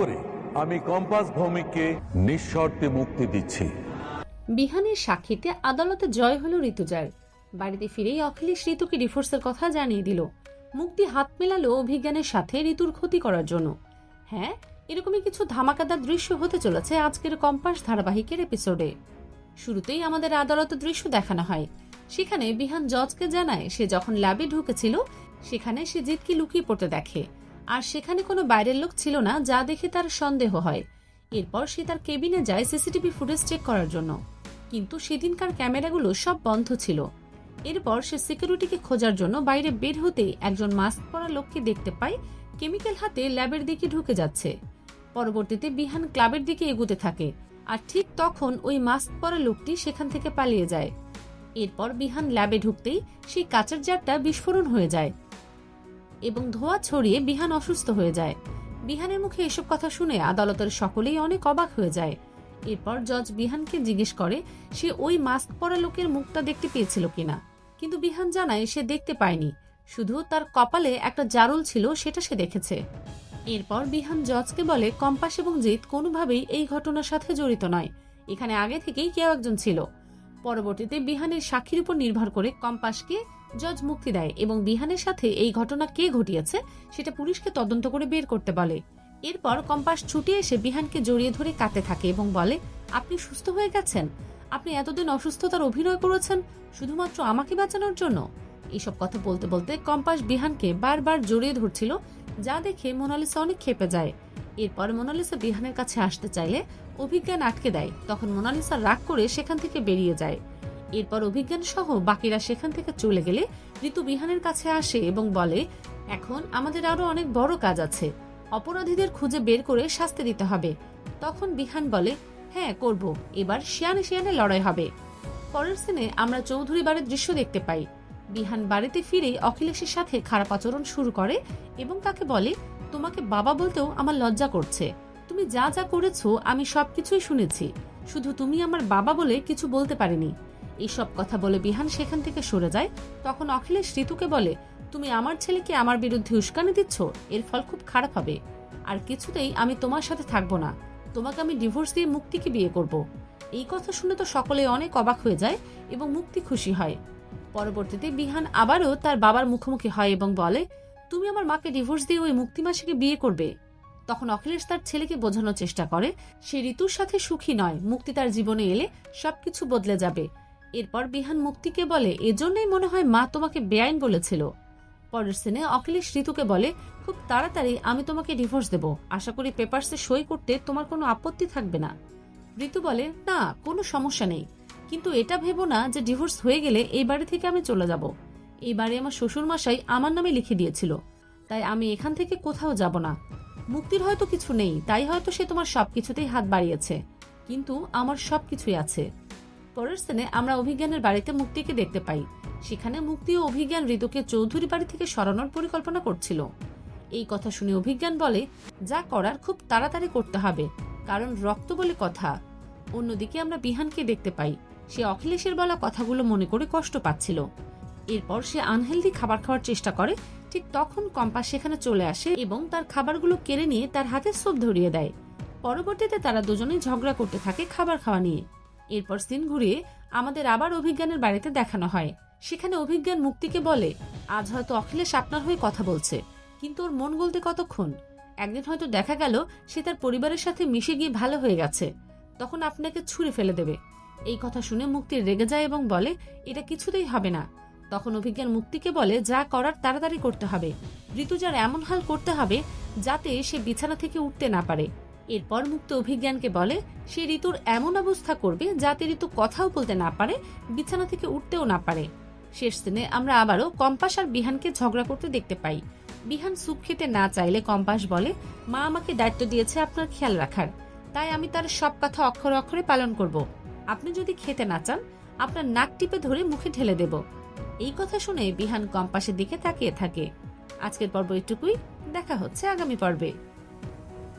করে আমি কম্পাস ভৌমিককে নিঃশর্তে মুক্তি দিচ্ছি। বিহানের সাক্ষীতে আদালতে জয় হলো ঋতুজার। বাড়িতে ফিরেই অখিলেশ ঋতুকে ডিভোর্সের কথা জানিয়ে দিল। মুক্তি হাত মেলালো অভিজ্ঞানের সাথে ঋতুর ক্ষতি করার জন্য। হ্যাঁ এরকমই কিছু ধামাকাদার দৃশ্য হতে চলেছে আজকের কম্পাস ধারাবাহিকের এপিসোডে শুরুতেই আমাদের আদালতের দৃশ্য দেখানো হয়। সেখানে বিহান জজকে জানায়, সে যখন ল্যাবে ঢুকেছিল, সেখানে সে জিতকে লুকিয়ে পড়তে দেখে। আর সেখানে কোনো বাইরের লোক ছিল না, যা দেখে তার সন্দেহ হয়। এরপর সে তার কেবিনে যায় সিসিটিভি ফুটেজ চেক করার জন্য। কিন্তু সেদিনকার ক্যামেরাগুলো সব বন্ধ ছিল। এরপর সে সিকিউরিটিকে খোঁজার জন্য বাইরে বের হতেই একজন মাস্ক পরা লোককে দেখতে পায়, কেমিক্যাল হাতে ল্যাবের দিকে ঢুকে যাচ্ছে। পরবর্তীতে বিহান ক্লাবের দিকে এগুতে থাকে, আর ঠিক তখন ওই মাস্ক পরা লোকটি সেখান থেকে পালিয়ে যায়। এরপর বিহান ল্যাবে ঢুকতেই সেই কাচের জারটা বিস্ফোরণ হয়ে যায়। এবং ধোঁয়া ছড়িয়ে বিহান অসুস্থ হয়ে যায়। বিহানের মুখে এসব কথা শুনে আদালতের সকলেই অনেক অবাক হয়ে যায়। এরপর জজ বিহানকে জিজ্ঞেস করে, সে ওই মাস্ক পরা লোকের মুখটা দেখতে পেয়েছিল কিনা? কিন্তু বিহান জানায়, সে দেখতে পায়নি। শুধু তার কপালে একটা জারুল ছিল, সেটা সে দেখেছে। এরপর বিহান জজকে বলে, কম্পাস এবং জিৎ কোনোভাবেই এই ঘটনার সাথে জড়িত নয়। এখানে আগে থেকেই কেউ একজন ছিল। পরবর্তীতে বিহানের সাক্ষীর উপর নির্ভর করে কম্পাসকে জজ মুক্তি দেয় এবং বিহানের সাথে এই ঘটনা কে ঘটিয়েছে সেটা পুলিশকে তদন্ত করে বের করতে বলে। এরপর কম্পাস ছুটে এসে বিহানকে জড়িয়ে ধরে কাঁদতে থাকে এবং বলে, আপনি সুস্থ হয়ে গেছেন? আপনি এতদিন অসুস্থতার অভিনয় করেছেন, শুধুমাত্র আমাকে বাঁচানোর জন্য? এইসব কথা বলতে বলতে কম্পাস বিহানকে বারবার জড়িয়ে ধরছিল, যা দেখে মোনালিসা অনেক খেপে যায়। এরপর মোনালিসা বিহানের কাছে আসতে চাইলে অভিজ্ঞান আটকে দেয়। তখন মোনালিসা রাগ করে সেখান থেকে বেরিয়ে যায়। এরপর অভিজ্ঞান সহ বাকিরা সেখান থেকে চলে গেলে ঋতু বিহানের কাছে আসে এবং বলে, এখন আমাদের আরও অনেক বড় কাজ আছে। অপরাধীদের খুঁজে বের করে শাস্তি দিতে হবে। তখন বিহান বলে হ্যাঁ করব। এবার শিয়ানে শিয়ানে লড়াই হবে। পরের সিনে আমরা চৌধুরী বাড়ির দৃশ্য দেখতে পাই। বিহান বাড়িতে ফিরেই অখিলেশের সাথে খারাপ আচরণ শুরু করে এবং তাকে বলে, তোমাকে বাবা বলতেও আমার লজ্জা করছে। তুমি যা যা করেছ আমি সবকিছুই শুনেছি। শুধু তুমি আমার বাবা বলে কিছু বলতে পারিনি। এইসব কথা বলে বিহান সেখান থেকে সরে যায়। তখন অখিলেশ ঋতুকে বলে, তুমি আমার ছেলেকে আমার বিরুদ্ধে উস্কানি দিচ্ছ? এর ফল খুব খারাপ হবে। আর কিছুতেই আমি তোমার সাথে থাকব না। তোমাকে আমি ডিভোর্স দিয়ে মুক্তিকে বিয়ে করব। এই কথা শুনে তো সকলে অনেক অবাক হয়ে যায় এবং মুক্তি খুশি হয়। পরবর্তীতে বিহান আবারও তার বাবার মুখোমুখি হয় এবং বলে, তুমি আমার মাকে ডিভোর্স দিয়ে ওই মুক্তি মাসিকে বিয়ে করবে? তখন অখিলেশ তার ছেলেকে বোঝানোর চেষ্টা করে, সে ঋতুর সাথে সুখী নয়। মুক্তি তার জীবনে এলে সবকিছু বদলে যাবে। এরপর বিহান মুক্তিকে বলে, এজন্যই মনে হয় মা তোমাকে বেআইন বলেছিল। পরের সিনে অখিলেশ ঋতুকে বলে, খুব তাড়াতাড়ি আমি তোমাকে ডিভোর্স দেব। আশা করি পেপারসে সই করতে তোমার কোনো আপত্তি থাকবে না। ঋতু বলে, না, কোনো সমস্যা নেই। কিন্তু এটা ভেবো না যে ডিভোর্স হয়ে গেলে এই বাড়ি থেকে আমি চলে যাব। এই বাড়ি আমার শ্বশুর মশাই আমার নামে লিখে দিয়েছিল। তাই আমি এখান থেকে কোথাও যাব না। মুক্তির হয়তো কিছু নেই, তাই হয়তো সে তোমার সবকিছুতেই হাত বাড়িয়েছে। কিন্তু আমার সবকিছুই আছে। পরের স্থানে আমরা অভিজ্ঞানের বাড়িতে মুক্তিকে দেখতে পাই। সেখানে মুক্তি ও অভিজ্ঞান ঋতুকে চৌধুরী বাড়ি থেকে সরানোর পরিকল্পনা করছিল। এই কথা শুনে অভিজ্ঞান বলে, যা করার খুব তাড়াতাড়ি করতে হবে, কারণ রক্ত বলে কথা। অন্যদিকে আমরা বিহানকে দেখতে পাই, সে অখিলেশের বলা কথাগুলো মনে করে কষ্ট পাচ্ছিল। এরপর সে আনহেলদি খাবার খাওয়ার চেষ্টা করে, ঠিক তখন কম্পাস সেখানে চলে আসে এবং তার খাবারগুলো কেড়ে নিয়ে তার হাতে সোপ ধরিয়ে দেয়। পরবর্তীতে তারা দুজনেই ঝগড়া করতে থাকে খাবার খাওয়া নিয়ে। এরপর সিন ঘুরিয়ে আমাদের আবার অভিজ্ঞানের বাড়িতে দেখানো হয়। সেখানে অভিজ্ঞান মুক্তিকে বলে, আজ হয়তো অখিলেশ আপনার হয়ে কথা বলছে, কিন্তু ওর মন গলতে কতক্ষণ? একদিন হয়তো দেখা গেল, সে তার পরিবারের সাথে মিশে গিয়ে ভালো হয়ে গেছে। তখন আপনাকে ছুঁড়ে ফেলে দেবে। এই কথা শুনে মুক্তি রেগে যায় এবং বলে, এটা কিছুতেই হবে না। তখন অভিজ্ঞান মুক্তিকে বলে, যা করার তাড়াতাড়ি করতে হবে। ঋতুজার এমন হাল করতে হবে, যাতে সে বিছানা থেকে উঠতে না পারে। এরপর মুক্ত অভিজ্ঞানকে বলে, সে ঋতুর এমন অবস্থা করবে যাতে ঋতু কথাও বলতে না পারে, বিছানা থেকে উঠতেও না পারে। শেষ দিনে আমরা আবারও কম্পাস আর বিহানকে ঝগড়া করতে দেখতে পাই। বিহান স্যুপ খেতে না চাইলে কম্পাস বলে, মা আমাকে দায়িত্ব দিয়েছে আপনার খেয়াল রাখার। তাই আমি তার সব কথা অক্ষরে অক্ষরে পালন করব। আপনি যদি খেতে না চান, আপনার নাক টিপে ধরে মুখে ঢেলে দেব এই কথা শুনে বিহান কম্পাসের দিকে তাকিয়ে থাকে। আজকের পর্ব এটুকুই। দেখা হচ্ছে আগামী পর্বে।